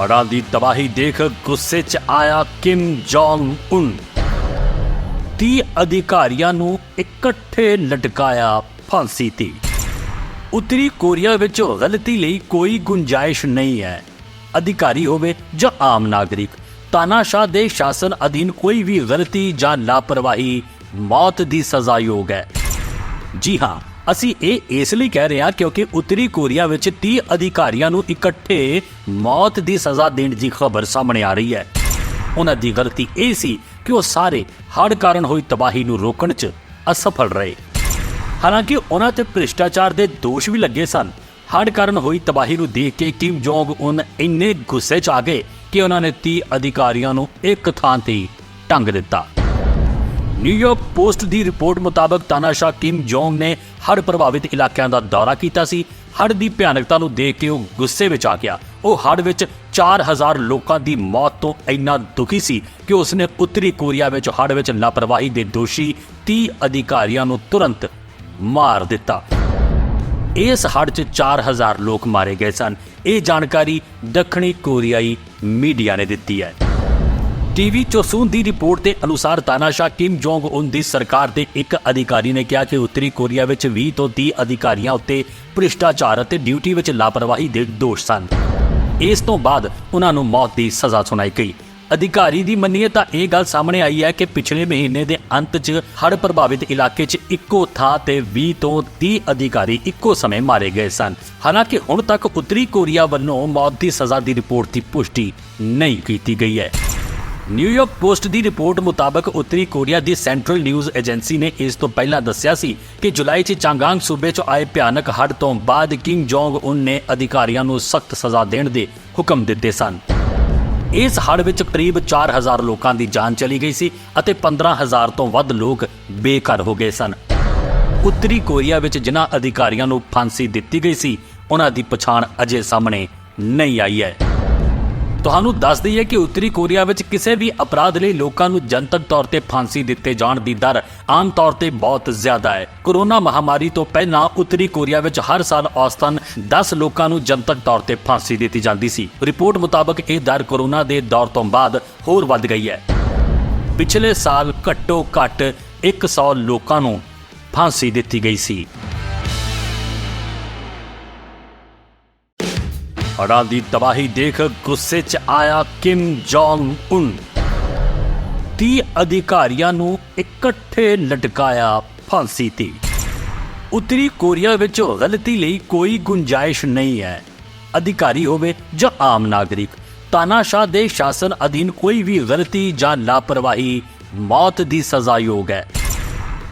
ਹੜ੍ਹਾਂ ਦੀ ਤਬਾਹੀ ਦੇਖ ਗੁੱਸੇ 'ਚ ਆਇਆ ਕਿਮ ਜੋਂਗ ਉਨ। 30 ਅਧਿਕਾਰੀਆਂ ਨੂੰ ਇਕੱਠੇ ਲਟਕਾਇਆ ਫਾਂਸੀ ਤੇ। ਉੱਤਰੀ ਕੋਰੀਆ ਵਿੱਚ ਗਲਤੀ ਲਈ ਕੋਈ ਗੁੰਜਾਇਸ਼ ਨਹੀਂ ਹੈ। ਅਧਿਕਾਰੀ ਹੋਵੇ ਜਾਂ ਆਮ ਨਾਗਰਿਕ, ਤਾਨਾਸ਼ਾਹ ਦੇ ਸ਼ਾਸਨ ਅਧੀਨ ਕੋਈ ਵੀ ਗਲਤੀ ਜਾਂ ਲਾਪਰਵਾਹੀ ਮੌਤ ਦੀ ਸਜ਼ਾ ਯੋਗ ਹੈ। ਜੀ ਹਾਂ ਅਸੀਂ ਇਹ ਇਸ ਲਈ ਕਹਿ ਰਹੇ ਹਾਂ ਕਿਉਂਕਿ ਉੱਤਰੀ ਕੋਰੀਆ ਵਿੱਚ 30 ਅਧਿਕਾਰੀਆਂ ਨੂੰ ਇਕੱਠੇ ਮੌਤ ਦੀ ਸਜ਼ਾ ਦੇਣ ਦੀ ਖਬਰ ਸਾਹਮਣੇ ਆ ਰਹੀ ਹੈ। ਉਹਨਾਂ ਦੀ ਗਲਤੀ ਇਹ ਸੀ ਕਿ ਉਹ ਸਾਰੇ ਹੜ੍ਹ ਕਾਰਨ ਹੋਈ ਤਬਾਹੀ ਨੂੰ ਰੋਕਣ 'ਚ ਅਸਫਲ ਰਹੇ। ਹਾਲਾਂਕਿ ਉਹਨਾਂ ਤੇ ਭ੍ਰਿਸ਼ਟਾਚਾਰ ਦੇ ਦੋਸ਼ ਵੀ ਲੱਗੇ ਸਨ। ਹੜ੍ਹ ਕਾਰਨ ਹੋਈ ਤਬਾਹੀ ਨੂੰ ਦੇਖ ਕੇ ਕਿਮ ਜੋਂਗ ਉਨ ਇੰਨੇ ਗੁੱਸੇ 'ਚ ਆ ਗਏ ਕਿ ਉਹਨਾਂ ਨੇ 30 ਅਧਿਕਾਰੀਆਂ ਨੂੰ ਇੱਕ ਥਾਂ ਤੇ ਟੰਗ ਦਿੱਤਾ। ਨਿਊਯਾਰਕ ਪੋਸਟ ਦੀ ਰਿਪੋਰਟ ਮੁਤਾਬਕ ਤਾਨਾਸ਼ਾਹ ਕਿਮ ਜੋਂਗ ਨੇ ਹੜ੍ਹ ਪ੍ਰਭਾਵਿਤ ਇਲਾਕਿਆਂ ਦਾ ਦੌਰਾ ਕੀਤਾ ਸੀ। ਹੜ੍ਹ ਦੀ ਭਿਆਨਕਤਾ ਨੂੰ ਦੇਖ ਕੇ ਉਹ ਗੁੱਸੇ ਵਿੱਚ ਆ ਗਿਆ। ਉਹ ਹੜ੍ਹ ਵਿੱਚ 4000 ਲੋਕਾਂ ਦੀ ਮੌਤ ਤੋਂ ਇੰਨਾ ਦੁਖੀ ਸੀ ਕਿ ਉਸਨੇ ਉੱਤਰੀ ਕੋਰੀਆ ਵਿੱਚ ਹੜ੍ਹ ਵਿੱਚ ਲਾਪਰਵਾਹੀ ਦੇ ਦੋਸ਼ੀ 30 ਅਧਿਕਾਰੀਆਂ ਨੂੰ ਤੁਰੰਤ ਮਾਰ ਦਿੱਤਾ। ਇਸ ਹੜ੍ਹ 'ਚ 4000 ਲੋਕ ਮਾਰੇ ਗਏ ਸਨ। ਇਹ ਜਾਣਕਾਰੀ ਦੱਖਣੀ ਕੋਰੀਆਈ ਮੀਡੀਆ ਨੇ ਦਿੱਤੀ ਹੈ। ਟੀਵੀ ਚੋਸੂਨ ਦੀ ਰਿਪੋਰਟ ਦੇ ਅਨੁਸਾਰ ਤਾਨਾਸ਼ਾਹ ਕਿਮ ਜੋਂਗ ਉਨ ਦੀ ਸਰਕਾਰ ਦੇ ਇੱਕ ਅਧਿਕਾਰੀ ਨੇ ਕਿਹਾ ਕਿ ਉੱਤਰੀ ਕੋਰੀਆ ਵਿੱਚ 20 ਤੋਂ 30 ਅਧਿਕਾਰੀਆਂ ਉੱਤੇ ਭ੍ਰਿਸ਼ਟਾਚਾਰ ਅਤੇ ਡਿਊਟੀ ਵਿੱਚ ਲਾਪਰਵਾਹੀ ਦੇ ਦੋਸ਼ ਸਨ। ਇਸ ਤੋਂ ਬਾਅਦ ਉਹਨਾਂ ਨੂੰ ਮੌਤ ਦੀ ਸਜ਼ਾ ਸੁਣਾਈ ਗਈ। ਅਧਿਕਾਰੀ ਦੀ ਮੰਨੀਏ ਤਾਂ ਇਹ ਗੱਲ ਸਾਹਮਣੇ ਆਈ ਹੈ ਕਿ ਪਿਛਲੇ ਮਹੀਨੇ ਦੇ ਅੰਤ 'ਚ ਹੜ੍ਹ ਪ੍ਰਭਾਵਿਤ ਇਲਾਕੇ 'ਚ ਇੱਕੋ ਥਾਂ ਤੇ 20 ਤੋਂ 30 ਅਧਿਕਾਰੀ ਇੱਕੋ ਸਮੇਂ ਮਾਰੇ ਗਏ ਸਨ। ਹਾਲਾਂਕਿ ਹੁਣ ਤੱਕ ਉੱਤਰੀ ਕੋਰੀਆ ਵੱਲੋਂ ਮੌਤ ਦੀ ਸਜ਼ਾ ਦੀ ਰਿਪੋਰਟ ਦੀ ਪੁਸ਼ਟੀ ਨਹੀਂ ਕੀਤੀ ਗਈ ਹੈ। ਨਿਊਯਾਰਕ ਪੋਸਟ ਦੀ ਰਿਪੋਰਟ ਮੁਤਾਬਕ ਉੱਤਰੀ ਕੋਰੀਆ ਦੀ ਸੈਂਟਰਲ ਨਿਊਜ਼ ਏਜੰਸੀ ਨੇ ਇਸ ਤੋਂ ਪਹਿਲਾਂ ਦੱਸਿਆ ਸੀ ਕਿ ਜੁਲਾਈ 'ਚ ਚਾਂਗਾਂਗ ਸੂਬੇ 'ਚ ਆਏ ਭਿਆਨਕ ਹੜ੍ਹ ਤੋਂ ਬਾਅਦ ਕਿੰਗ ਜੋਂਗ ਉਨ ਨੇ ਅਧਿਕਾਰੀਆਂ ਨੂੰ ਸਖਤ ਸਜ਼ਾ ਦੇਣ ਦੇ ਹੁਕਮ ਦਿੱਤੇ ਸਨ। ਇਸ ਹੜ੍ਹ ਵਿੱਚ ਕਰੀਬ 4000 ਲੋਕਾਂ ਦੀ ਜਾਨ ਚਲੀ ਗਈ ਸੀ ਅਤੇ 15000 ਤੋਂ ਵੱਧ ਲੋਕ ਬੇਘਰ ਹੋ ਗਏ ਸਨ। ਉੱਤਰੀ ਕੋਰੀਆ ਵਿੱਚ ਜਿਨ੍ਹਾਂ ਅਧਿਕਾਰੀਆਂ ਨੂੰ ਫਾਂਸੀ ਦਿੱਤੀ ਗਈ ਸੀ, ਉਹਨਾਂ ਦੀ ਪਛਾਣ ਅਜੇ ਸਾਹਮਣੇ ਨਹੀਂ ਆਈ ਹੈ। ਤੁਹਾਨੂੰ ਦੱਸ ਦਈਏ ਕਿ ਉੱਤਰੀ ਕੋਰੀਆ ਵਿੱਚ ਕਿਸੇ ਵੀ ਅਪਰਾਧ ਲਈ ਲੋਕਾਂ ਨੂੰ ਜਨਤਕ ਤੌਰ ਤੇ ਫਾਂਸੀ ਦਿੱਤੇ ਜਾਣ ਦੀ ਦਰ ਆਮ ਤੌਰ ਤੇ ਬਹੁਤ ਜ਼ਿਆਦਾ ਹੈ। ਕੋਰੋਨਾ ਮਹਾਮਾਰੀ ਤੋਂ ਪਹਿਲਾਂ ਉੱਤਰੀ ਕੋਰੀਆ ਵਿੱਚ ਹਰ ਸਾਲ ਔਸਤਨ 10 ਲੋਕਾਂ ਨੂੰ ਜਨਤਕ ਤੌਰ ਤੇ ਫਾਂਸੀ ਦਿੱਤੀ ਜਾਂਦੀ ਸੀ। ਰਿਪੋਰਟ ਮੁਤਾਬਕ ਇਹ ਦਰ ਕੋਰੋਨਾ ਦੇ ਦੌਰ ਤੋਂ ਬਾਅਦ ਹੋਰ ਵੱਧ ਗਈ ਹੈ। ਪਿਛਲੇ ਸਾਲ ਘੱਟੋ ਘੱਟ 100 ਲੋਕਾਂ ਨੂੰ ਫਾਂਸੀ ਦਿੱਤੀ ਗਈ ਸੀ। ਹੜ੍ਹਾਂ ਦੀ ਤਬਾਹੀ ਦੇਖ ਗੁੱਸੇ 'ਚ ਆਇਆ ਕਿਮ ਜੋਂਗ ਉਨ। 30 ਅਧਿਕਾਰੀਆਂ ਨੂੰ ਇਕੱਠੇ ਲਟਕਾਇਆ ਫਾਂਸੀ ਤੇ। ਉੱਤਰੀ ਕੋਰੀਆ ਵਿੱਚ ਗਲਤੀ ਲਈ ਕੋਈ ਗੁੰਜਾਇਸ਼ ਨਹੀਂ ਹੈ। ਅਧਿਕਾਰੀ ਹੋਵੇ ਜਾਂ ਆਮ ਨਾਗਰਿਕ, ਤਾਨਾਸ਼ਾਹ ਦੇ ਸ਼ਾਸਨ ਅਧੀਨ ਕੋਈ ਵੀ ਗਲਤੀ ਜਾਂ ਲਾਪਰਵਾਹੀ ਮੌਤ ਦੀ ਸਜ਼ਾ ਯੋਗ ਹੈ।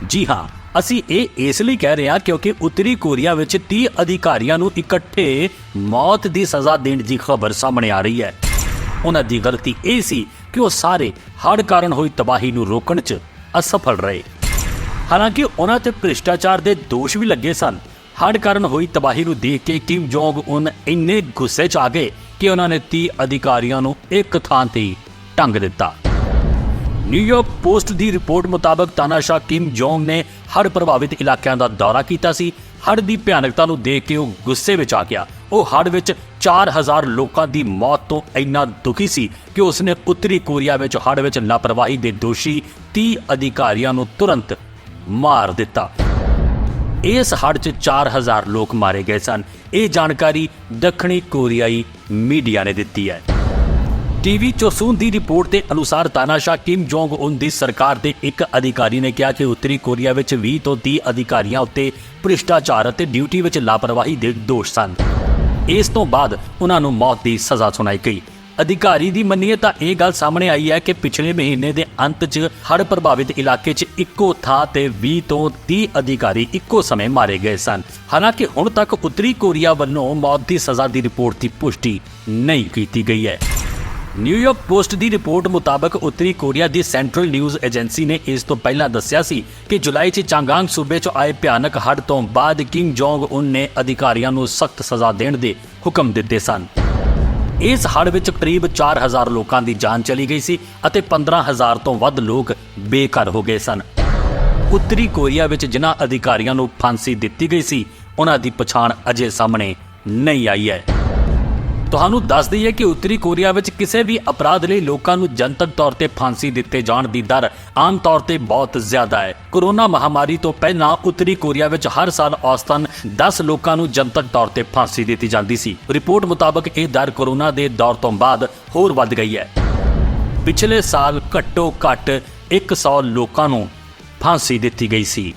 ਜੀ ਹਾਂ ਅਸੀਂ ਇਹ ਇਸ ਲਈ ਕਹਿ ਰਹੇ ਹਾਂ ਕਿਉਂਕਿ ਉੱਤਰੀ ਕੋਰੀਆ ਵਿੱਚ 30 ਅਧਿਕਾਰੀਆਂ ਨੂੰ ਇਕੱਠੇ ਮੌਤ ਦੀ ਸਜ਼ਾ ਦੇਣ ਦੀ ਖਬਰ ਸਾਹਮਣੇ ਆ ਰਹੀ ਹੈ। ਉਹਨਾਂ ਦੀ ਗਲਤੀ ਇਹ ਸੀ ਕਿ ਉਹ ਸਾਰੇ ਹੜ੍ਹ ਕਾਰਨ ਹੋਈ ਤਬਾਹੀ ਨੂੰ ਰੋਕਣ 'ਚ ਅਸਫਲ ਰਹੇ। ਹਾਲਾਂਕਿ ਉਹਨਾਂ ਤੇ ਭ੍ਰਿਸ਼ਟਾਚਾਰ ਦੇ ਦੋਸ਼ ਵੀ ਲੱਗੇ ਸਨ। ਹੜ੍ਹ ਕਾਰਨ ਹੋਈ ਤਬਾਹੀ ਨੂੰ ਦੇਖ ਕੇ ਕਿਮ ਜੋਂਗ ਉਨ ਇੰਨੇ ਗੁੱਸੇ 'ਚ ਆ ਗਏ ਕਿ ਉਹਨਾਂ ਨੇ 30 ਅਧਿਕਾਰੀਆਂ ਨੂੰ ਇੱਕ ਥਾਂ ਤੇ ਟੰਗ ਦਿੱਤਾ। ਨਿਊਯਾਰਕ ਪੋਸਟ ਦੀ ਰਿਪੋਰਟ ਮੁਤਾਬਕ ਤਾਨਾਸ਼ਾਹ ਕਿਮ ਜੋਂਗ ਨੇ ਹੜ੍ਹ ਪ੍ਰਭਾਵਿਤ ਇਲਾਕਿਆਂ ਦਾ ਦੌਰਾ ਕੀਤਾ ਸੀ। ਹੜ੍ਹ ਦੀ ਭਿਆਨਕਤਾ ਨੂੰ ਦੇਖ ਕੇ ਉਹ ਗੁੱਸੇ ਵਿੱਚ ਆ ਗਿਆ। ਉਹ ਹੜ੍ਹ ਵਿੱਚ 4000 ਲੋਕਾਂ ਦੀ ਮੌਤ ਤੋਂ ਇੰਨਾ ਦੁਖੀ ਸੀ ਕਿ ਉਸਨੇ ਉੱਤਰੀ ਕੋਰੀਆ ਵਿੱਚ ਹੜ੍ਹ ਵਿੱਚ ਲਾਪਰਵਾਹੀ ਦੇ ਦੋਸ਼ੀ 30 ਅਧਿਕਾਰੀਆਂ ਨੂੰ ਤੁਰੰਤ ਮਾਰ ਦਿੱਤਾ। ਇਸ ਹੜ੍ਹ 'ਚ 4000 ਲੋਕ ਮਾਰੇ ਗਏ ਸਨ। ਇਹ ਜਾਣਕਾਰੀ ਦੱਖਣੀ ਕੋਰੀਆਈ ਮੀਡੀਆ ਨੇ ਦਿੱਤੀ ਹੈ। ਟੀਵੀ ਚੋਸੂਨ ਦੀ ਰਿਪੋਰਟ ਦੇ ਅਨੁਸਾਰ ਤਾਨਾਸ਼ਾਹ ਕਿਮ ਜੋਂਗ ਉਨ ਦੀ ਸਰਕਾਰ ਦੇ ਇੱਕ ਅਧਿਕਾਰੀ ਨੇ ਕਿਹਾ ਕਿ ਉੱਤਰੀ ਕੋਰੀਆ ਵਿੱਚ 20 ਤੋਂ 30 ਅਧਿਕਾਰੀਆਂ ਉੱਤੇ ਭ੍ਰਿਸ਼ਟਾਚਾਰ ਅਤੇ ਡਿਊਟੀ ਵਿੱਚ ਲਾਪਰਵਾਹੀ ਦੇ ਦੋਸ਼ ਸਨ। ਇਸ ਤੋਂ ਬਾਅਦ ਉਹਨਾਂ ਨੂੰ ਮੌਤ ਦੀ ਸਜ਼ਾ ਸੁਣਾਈ ਗਈ। ਅਧਿਕਾਰੀ ਦੀ ਮੰਨੀਏ ਤਾਂ ਇਹ ਗੱਲ ਸਾਹਮਣੇ ਆਈ ਹੈ ਕਿ ਪਿਛਲੇ ਮਹੀਨੇ ਦੇ ਅੰਤ 'ਚ ਹੜ੍ਹ ਪ੍ਰਭਾਵਿਤ ਇਲਾਕੇ 'ਚ ਇੱਕੋ ਥਾਂ ਤੇ 20 ਤੋਂ 30 ਅਧਿਕਾਰੀ ਇੱਕੋ ਸਮੇਂ ਮਾਰੇ ਗਏ ਸਨ। ਹਾਲਾਂਕਿ ਹੁਣ ਤੱਕ ਉੱਤਰੀ ਕੋਰੀਆ ਵੱਲੋਂ ਮੌਤ ਦੀ ਸਜ਼ਾ ਦੀ ਰਿਪੋਰਟ ਦੀ ਪੁਸ਼ਟੀ ਨਹੀਂ ਕੀਤੀ ਗਈ ਹੈ। ਨਿਊਯਾਰਕ ਪੋਸਟ ਦੀ ਰਿਪੋਰਟ ਮੁਤਾਬਕ ਉੱਤਰੀ ਕੋਰੀਆ ਦੀ ਸੈਂਟਰਲ ਨਿਊਜ਼ ਏਜੰਸੀ ਨੇ ਇਸ ਤੋਂ ਪਹਿਲਾਂ ਦੱਸਿਆ ਸੀ ਕਿ ਜੁਲਾਈ 'ਚ ਚਾਂਗਾਂਗ ਸੂਬੇ 'ਚ ਆਏ ਭਿਆਨਕ ਹੜ੍ਹ ਤੋਂ ਬਾਅਦ ਕਿੰਗ ਜੋਂਗ ਉਨ ਨੇ ਅਧਿਕਾਰੀਆਂ ਨੂੰ ਸਖਤ ਸਜ਼ਾ ਦੇਣ ਦੇ ਹੁਕਮ ਦਿੱਤੇ ਸਨ। ਇਸ ਹੜ੍ਹ ਵਿੱਚ ਕਰੀਬ 4000 ਲੋਕਾਂ ਦੀ ਜਾਨ ਚਲੀ ਗਈ ਸੀ ਅਤੇ 15000 ਤੋਂ ਵੱਧ ਲੋਕ ਬੇਘਰ ਹੋ ਗਏ ਸਨ। ਉੱਤਰੀ ਕੋਰੀਆ ਵਿੱਚ ਜਿਨ੍ਹਾਂ ਅਧਿਕਾਰੀਆਂ ਨੂੰ ਫਾਂਸੀ ਦਿੱਤੀ ਗਈ ਸੀ, ਉਹਨਾਂ ਦੀ ਪਛਾਣ ਅਜੇ ਸਾਹਮਣੇ ਨਹੀਂ ਆਈ ਹੈ। ਤੁਹਾਨੂੰ ਦੱਸ ਦਈਏ ਕਿ ਉੱਤਰੀ ਕੋਰੀਆ ਵਿੱਚ ਕਿਸੇ ਵੀ ਅਪਰਾਧ ਲਈ ਲੋਕਾਂ ਨੂੰ ਜਨਤਕ ਤੌਰ ਤੇ ਫਾਂਸੀ ਦਿੱਤੇ ਜਾਣ ਦੀ ਦਰ ਆਮ ਤੌਰ ਤੇ ਬਹੁਤ ਜ਼ਿਆਦਾ ਹੈ। ਕੋਰੋਨਾ ਮਹਾਮਾਰੀ ਤੋਂ ਪਹਿਲਾਂ ਉੱਤਰੀ ਕੋਰੀਆ ਵਿੱਚ ਹਰ ਸਾਲ ਔਸਤਨ 10 ਲੋਕਾਂ ਨੂੰ ਜਨਤਕ ਤੌਰ ਤੇ ਫਾਂਸੀ ਦਿੱਤੀ ਜਾਂਦੀ ਸੀ। ਰਿਪੋਰਟ ਮੁਤਾਬਕ ਇਹ ਦਰ ਕੋਰੋਨਾ ਦੇ ਦੌਰ ਤੋਂ ਬਾਅਦ ਹੋਰ ਵੱਧ ਗਈ ਹੈ। ਪਿਛਲੇ ਸਾਲ ਘੱਟੋ ਘੱਟ 100 ਲੋਕਾਂ ਨੂੰ ਫਾਂਸੀ ਦਿੱਤੀ ਗਈ ਸੀ।